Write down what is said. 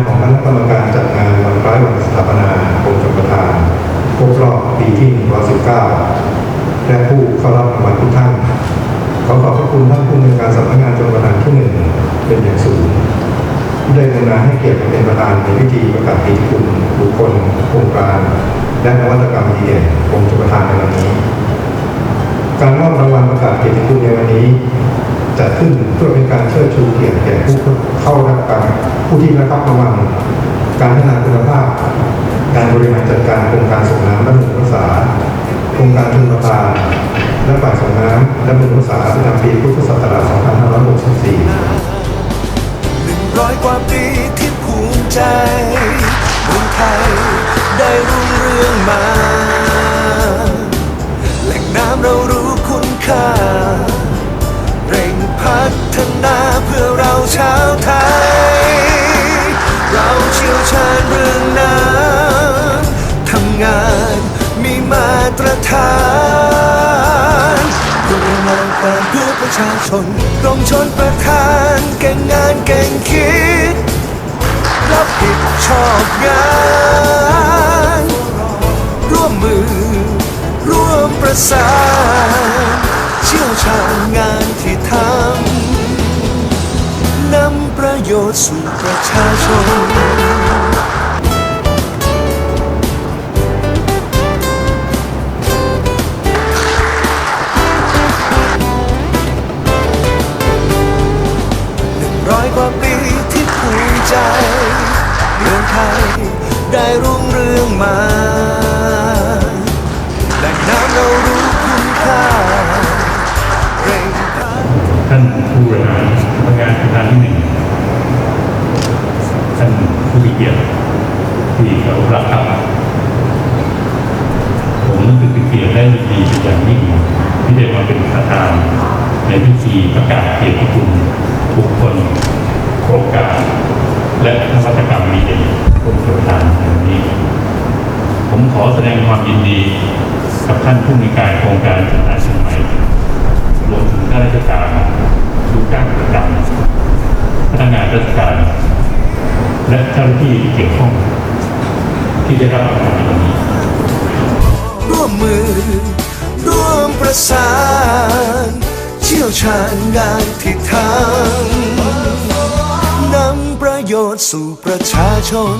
ณะกรรมการจัดงานวันคล้ายวันสถาปนากรมชลประทานครบรอบปีที่119และผู้เข้ารับรางวัลทุกท่านขอขอบพระคุณท่านผู้อำนวยการสำนักงานชลประทานที่หนึ่งเป็นอย่างสูงที่ได้กรุณาให้เกียรติเป็นประธานในพิธีประกาศเกียรติคุณบุคคลโครงการและนวัตกรรมดีเด่นกรมชลประทานในวันนี้ การมอบรางวัลประกาศเกียรติคุณในวันนี้ จัดขึ้นเพื่อเป็นการเชิดชูเกียรติแก่ผู้เข้ารับการผู้ที่ได้รับรางวัลการพัฒนาคุณภาพ การบริหารจัดการโครงการส่งน้ำและบำรุงรักษาโครงการชลประทานและฝ่ายส่งน้ำและบำรุงรักษาประจำปีพุทธศักราช2564หนึ่งร้อยกว่าปีที่ภูมิใจเมืองไทยได้รุ่งเรืองมา ฒนาเพื่อเราชาวไทย เราเชี่ยวชาญเรื่องน้ำทำงานมีมาตรฐานรวมเราการเพื่อประชาชนกรมชนประทานเก่งงานเก่งคิด รับผิดชอบงาน ร่วมมือ ร่วมประสาน ชี่ยวชาญงานที่ทำนำประโยชน์สู่ประชาชนหนึ่งร้อยกว่าปีที่ภูมิใจเมืองไทยได้รุ่งเรืองมา กียรติที่เคารพรักครับผมรู้สึกเป็นเกียรติและยินดีเป็นอย่างยิ่งที่ได้มาเป็นประธานในพิธีประกาศเกียรติคุณบุคคลโครงการและนวัตกรรมดีเด่นกรมชลประทานในวันนี้ ผมขอแสดงความยินดีกับท่านผู้มีการโครงการจัดหาเชียงใหม่รวมถึงข้าราชการลูกจ้างประจำพนักงานราชการ และเจ้าหน้าที่ที่เกี่ยวข้องที่ได้รับกางวัลในวันนี้ร่วมมือ ร่วมประสาน เชี่ยวชาญงานที่ทำนำประโยชน์สู่ประชาชน